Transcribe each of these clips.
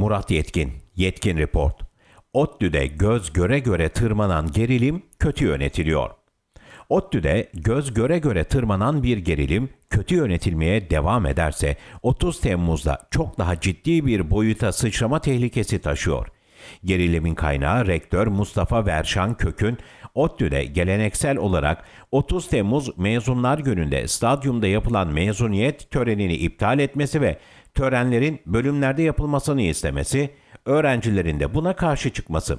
Murat Yetkin, Yetkin Report. ODTÜ'de göz göre göre tırmanan gerilim kötü yönetiliyor. ODTÜ'de göz göre göre tırmanan bir gerilim kötü yönetilmeye devam ederse 30 Temmuz'da çok daha ciddi bir boyuta sıçrama tehlikesi taşıyor. Gerilimin kaynağı rektör Mustafa Verşan Kök'ün ODTÜ'de geleneksel olarak 30 Temmuz mezunlar gününde stadyumda yapılan mezuniyet törenini iptal etmesi ve törenlerin bölümlerde yapılmasını istemesi, öğrencilerin de buna karşı çıkması.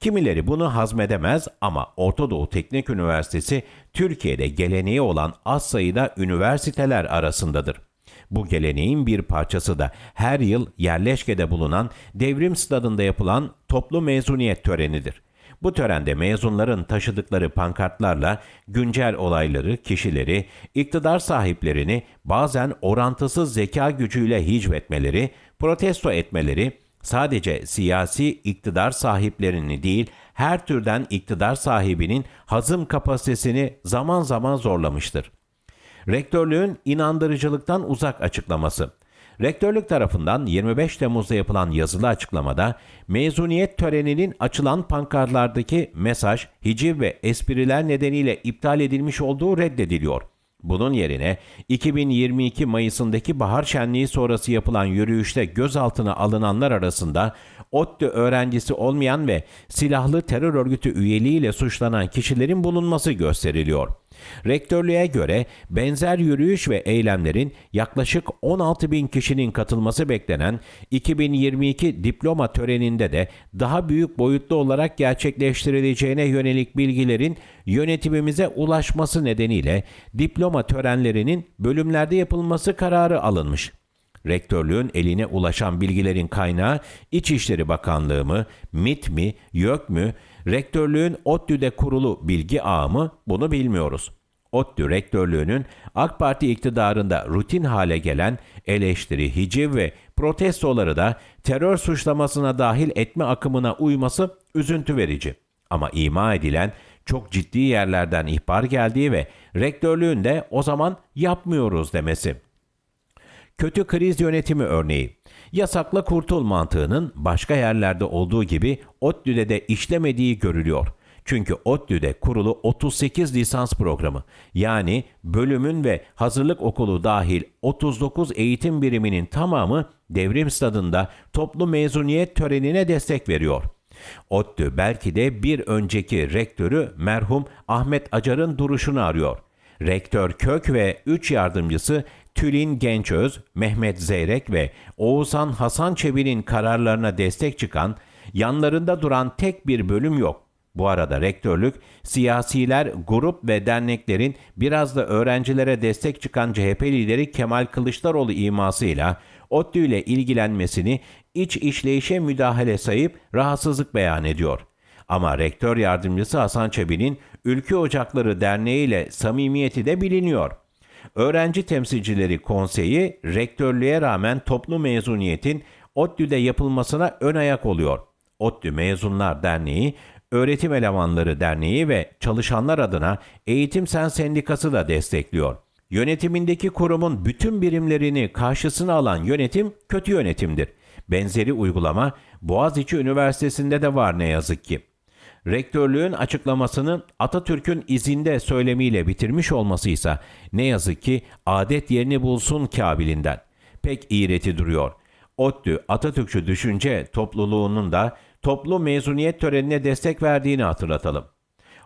Kimileri bunu hazmedemez ama Orta Doğu Teknik Üniversitesi Türkiye'de geleneği olan az sayıda üniversiteler arasındadır. Bu geleneğin bir parçası da her yıl yerleşkede bulunan devrim stadında yapılan toplu mezuniyet törenidir. Bu törende mezunların taşıdıkları pankartlarla güncel olayları, kişileri, iktidar sahiplerini bazen orantısız zeka gücüyle hicvetmeleri, protesto etmeleri, sadece siyasi iktidar sahiplerini değil, her türden iktidar sahibinin hazım kapasitesini zaman zaman zorlamıştır. Rektörlüğün inandırıcılıktan uzak açıklaması. Rektörlük tarafından 25 Temmuz'da yapılan yazılı açıklamada mezuniyet töreninin açılan pankartlardaki mesaj, hiciv ve espriler nedeniyle iptal edilmiş olduğu reddediliyor. Bunun yerine 2022 Mayıs'ındaki bahar şenliği sonrası yapılan yürüyüşte gözaltına alınanlar arasında ODTÜ öğrencisi olmayan ve silahlı terör örgütü üyeliğiyle suçlanan kişilerin bulunması gösteriliyor. Rektörlüğe göre benzer yürüyüş ve eylemlerin yaklaşık 16 bin kişinin katılması beklenen 2022 diploma töreninde de daha büyük boyutlu olarak gerçekleştirileceğine yönelik bilgilerin yönetimimize ulaşması nedeniyle diploma törenlerinin bölümlerde yapılması kararı alınmış. Rektörlüğün eline ulaşan bilgilerin kaynağı İçişleri Bakanlığı mı, MİT mi, YÖK mü, rektörlüğün ODTÜ'de kurulu bilgi ağı mı bunu bilmiyoruz. ODTÜ rektörlüğünün AK Parti iktidarında rutin hale gelen eleştiri, hiciv ve protestoları da terör suçlamasına dahil etme akımına uyması üzüntü verici. Ama ima edilen çok ciddi yerlerden ihbar geldiği ve rektörlüğün de o zaman yapmıyoruz demesi. Kötü kriz yönetimi örneği. Yasakla kurtul mantığının başka yerlerde olduğu gibi ODTÜ'de de işlemediği görülüyor. Çünkü ODTÜ'de kurulu 38 lisans programı yani bölümün ve hazırlık okulu dahil 39 eğitim biriminin tamamı devrim stadında toplu mezuniyet törenine destek veriyor. ODTÜ belki de bir önceki rektörü merhum Ahmet Acar'ın duruşunu arıyor. Rektör Kök ve 3 yardımcısı Tülin Gençöz, Mehmet Zeyrek ve Oğuzhan Hasan Çebi'nin kararlarına destek çıkan, yanlarında duran tek bir bölüm yok. Bu arada rektörlük, siyasiler, grup ve derneklerin biraz da öğrencilere destek çıkan CHP lideri Kemal Kılıçdaroğlu imasıyla ODTÜ ile ilgilenmesini iç işleyişe müdahale sayıp rahatsızlık beyan ediyor. Ama rektör yardımcısı Hasan Çebi'nin Ülke Ocakları Derneği ile samimiyeti de biliniyor. Öğrenci Temsilcileri Konseyi rektörlüğe rağmen toplu mezuniyetin ODTÜ'de yapılmasına ön ayak oluyor. ODTÜ Mezunlar Derneği, Öğretim Elemanları Derneği ve çalışanlar adına Eğitim Sen Sendikası da destekliyor. Yönetimindeki kurumun bütün birimlerini karşısına alan yönetim kötü yönetimdir. Benzeri uygulama Boğaziçi Üniversitesi'nde de var ne yazık ki. Rektörlüğün açıklamasını Atatürk'ün izinde söylemiyle bitirmiş olması ise ne yazık ki adet yerini bulsun kabilinden. Pek iğreti duruyor. ODTÜ Atatürkçü düşünce topluluğunun da toplu mezuniyet törenine destek verdiğini hatırlatalım.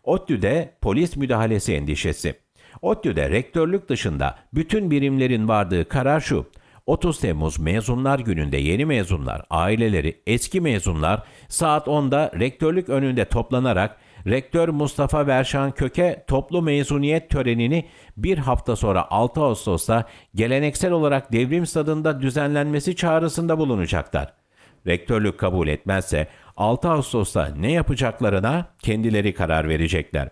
ODTÜ'de polis müdahalesi endişesi. ODTÜ'de rektörlük dışında bütün birimlerin vardığı karar şu. 30 Temmuz mezunlar gününde yeni mezunlar, aileleri, eski mezunlar saat 10'da rektörlük önünde toplanarak Rektör Mustafa Verşan Köke toplu mezuniyet törenini bir hafta sonra 6 Ağustos'ta geleneksel olarak devrim stadında düzenlenmesi çağrısında bulunacaklar. Rektörlük kabul etmezse 6 Ağustos'ta ne yapacaklarına kendileri karar verecekler.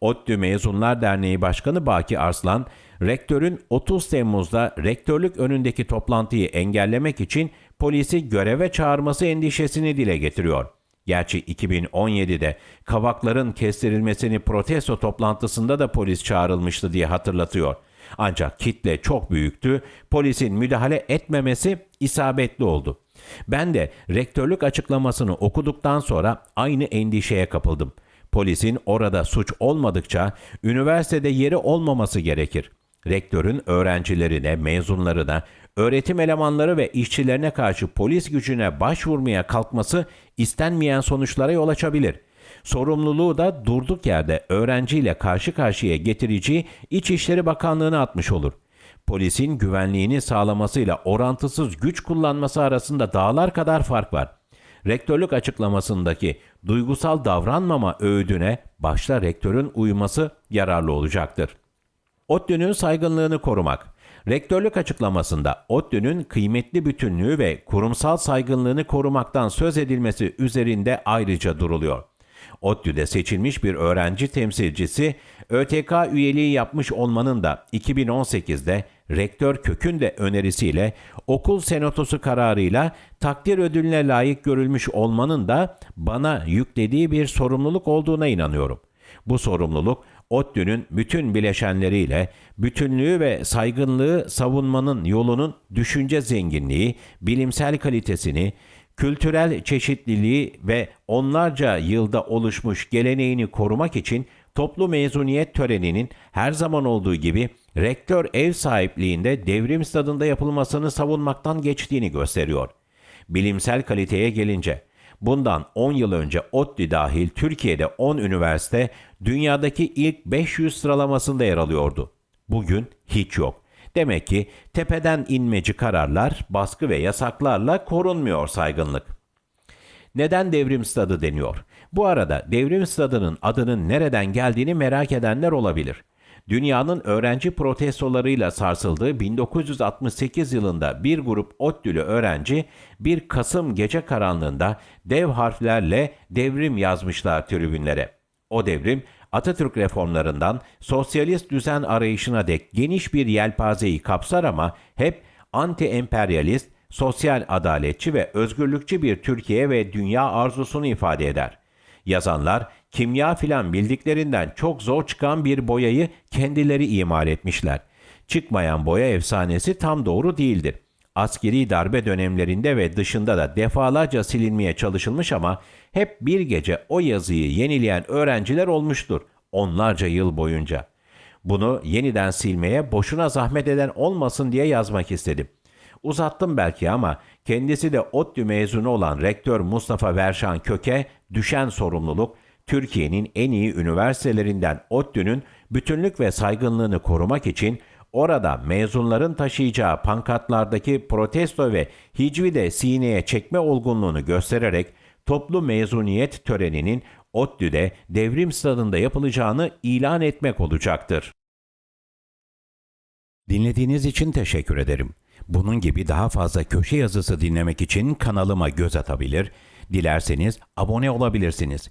ODTÜ Mezunlar Derneği Başkanı Baki Arslan, rektörün 30 Temmuz'da rektörlük önündeki toplantıyı engellemek için polisi göreve çağırması endişesini dile getiriyor. Gerçi 2017'de kavakların kestirilmesini protesto toplantısında da polis çağrılmıştı diye hatırlatıyor. Ancak kitle çok büyüktü, polisin müdahale etmemesi isabetli oldu. Ben de rektörlük açıklamasını okuduktan sonra aynı endişeye kapıldım. Polisin orada suç olmadıkça üniversitede yeri olmaması gerekir. Rektörün öğrencilerine, mezunlarına, öğretim elemanları ve işçilerine karşı polis gücüne başvurmaya kalkması istenmeyen sonuçlara yol açabilir. Sorumluluğu da durduk yerde öğrenciyle karşı karşıya getireceği İçişleri Bakanlığı'na atmış olur. Polisin güvenliğini sağlamasıyla orantısız güç kullanması arasında dağlar kadar fark var. Rektörlük açıklamasındaki duygusal davranmama öğüdüne başta rektörün uyması yararlı olacaktır. ODTÜ'nün saygınlığını korumak. Rektörlük açıklamasında ODTÜ'nün kıymetli bütünlüğü ve kurumsal saygınlığını korumaktan söz edilmesi üzerinde ayrıca duruluyor. ODTÜ'de seçilmiş bir öğrenci temsilcisi ÖTK üyeliği yapmış olmanın da 2018'de rektör Kök'ün de önerisiyle okul senatosu kararıyla takdir ödülüne layık görülmüş olmanın da bana yüklediği bir sorumluluk olduğuna inanıyorum. Bu sorumluluk ODTÜ'nün bütün bileşenleriyle bütünlüğü ve saygınlığı savunmanın yolunun düşünce zenginliği, bilimsel kalitesini, kültürel çeşitliliği ve onlarca yılda oluşmuş geleneğini korumak için toplu mezuniyet töreninin her zaman olduğu gibi rektör ev sahipliğinde devrim stadında yapılmasını savunmaktan geçtiğini gösteriyor. Bilimsel kaliteye gelince Bundan 10 yıl önce ODTÜ dahil Türkiye'de 10 üniversite dünyadaki ilk 500 sıralamasında yer alıyordu. Bugün hiç yok. Demek ki tepeden inmeci kararlar, baskı ve yasaklarla korunmuyor saygınlık. Neden devrim stadı deniyor? Bu arada devrim stadının adının nereden geldiğini merak edenler olabilir. Dünyanın öğrenci protestolarıyla sarsıldığı 1968 yılında bir grup ODTÜ'lü öğrenci bir Kasım gece karanlığında dev harflerle devrim yazmışlar tribünlere. O devrim Atatürk reformlarından sosyalist düzen arayışına dek geniş bir yelpazeyi kapsar ama hep anti-emperyalist, sosyal adaletçi ve özgürlükçü bir Türkiye ve dünya arzusunu ifade eder. Yazanlar kimya filan bildiklerinden çok zor çıkan bir boyayı kendileri imal etmişler. Çıkmayan boya efsanesi tam doğru değildir. Askeri darbe dönemlerinde ve dışında da defalarca silinmeye çalışılmış ama hep bir gece o yazıyı yenileyen öğrenciler olmuştur onlarca yıl boyunca. Bunu yeniden silmeye boşuna zahmet eden olmasın diye yazmak istedim. Uzattım belki ama kendisi de ODTÜ mezunu olan rektör Mustafa Verşan Köke düşen sorumluluk Türkiye'nin en iyi üniversitelerinden ODTÜ'nün bütünlük ve saygınlığını korumak için orada mezunların taşıyacağı pankartlardaki protesto ve hicvi de sineye çekme olgunluğunu göstererek toplu mezuniyet töreninin ODTÜ'de devrim stadında yapılacağını ilan etmek olacaktır. Dinlediğiniz için teşekkür ederim. Bunun gibi daha fazla köşe yazısı dinlemek için kanalıma göz atabilir, dilerseniz abone olabilirsiniz.